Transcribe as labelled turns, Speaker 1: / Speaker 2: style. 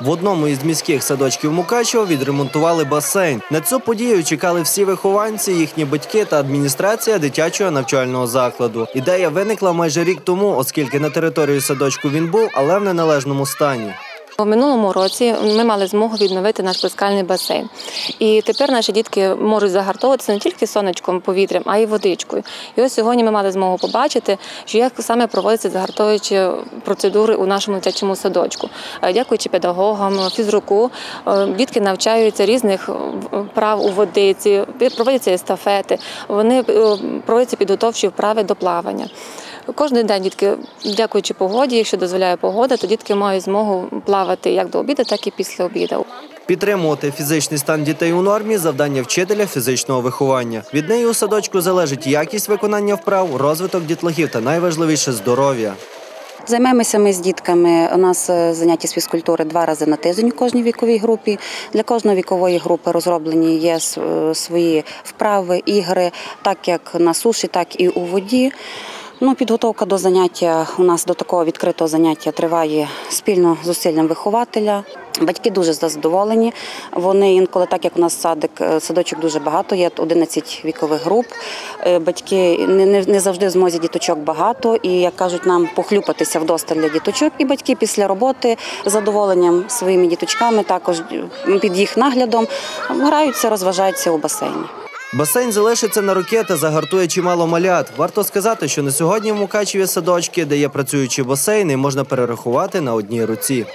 Speaker 1: В одному із міських садочків Мукачева відремонтували басейн. На цю подію чекали всі вихованці, їхні батьки та адміністрація дитячого навчального закладу. Ідея виникла майже рік тому, оскільки на території садочку він був, але в неналежному стані.
Speaker 2: У минулому році ми мали змогу відновити наш плескальний басейн. І тепер наші дітки можуть загартовуватися не тільки сонечком, повітрям, а й водичкою. І ось сьогодні ми мали змогу побачити, що як саме проводяться загартовуючі процедури у нашому дитячому садочку. Е, Дякуючи педагогам, фізруку, е, дітки навчаються різних е, вправ у водиці, проводяться естафети, вони проводяться підготовчі вправи до плавання. Кожен день дітки, дякуючи погоді, якщо дозволяє погода, то дітки мають змогу плавати як до обіду, так і після обіду.
Speaker 1: Підтримувати фізичний стан дітей у нормі завдання вчителя фізичного виховання. Від неї у садочку залежить якість виконання вправ, розвиток дітлахів та найважливіше здоров'я.
Speaker 3: Займаємося ми з дітками. У нас е, заняття з фізкультури два рази на тиждень у кожній віковій групі. Для кожної вікової групи розроблені є е, свої вправи, ігри, так як на суші, так і у воді. Ну, підготовка до заняття у нас до такого відкритого заняття триває спільно з зусиллям вихователя. Батьки дуже задоволені. Вони інколи, так як у нас садик, е, садочок дуже багато, є 11 вікових груп. Е, Батьки не, не, не завжди в змозі діточок багато, і як кажуть, нам похлюпатися вдосталь для діточок. І батьки після роботи з задоволенням своїми діточками, також під їх наглядом, граються, розважаються у басейні.
Speaker 1: Басейн залишиться на руки та загартує чимало малят. Варто сказати, що на сьогодні в Мукачеві садочки, де є працюючі басейни, можна перерахувати на одній руці.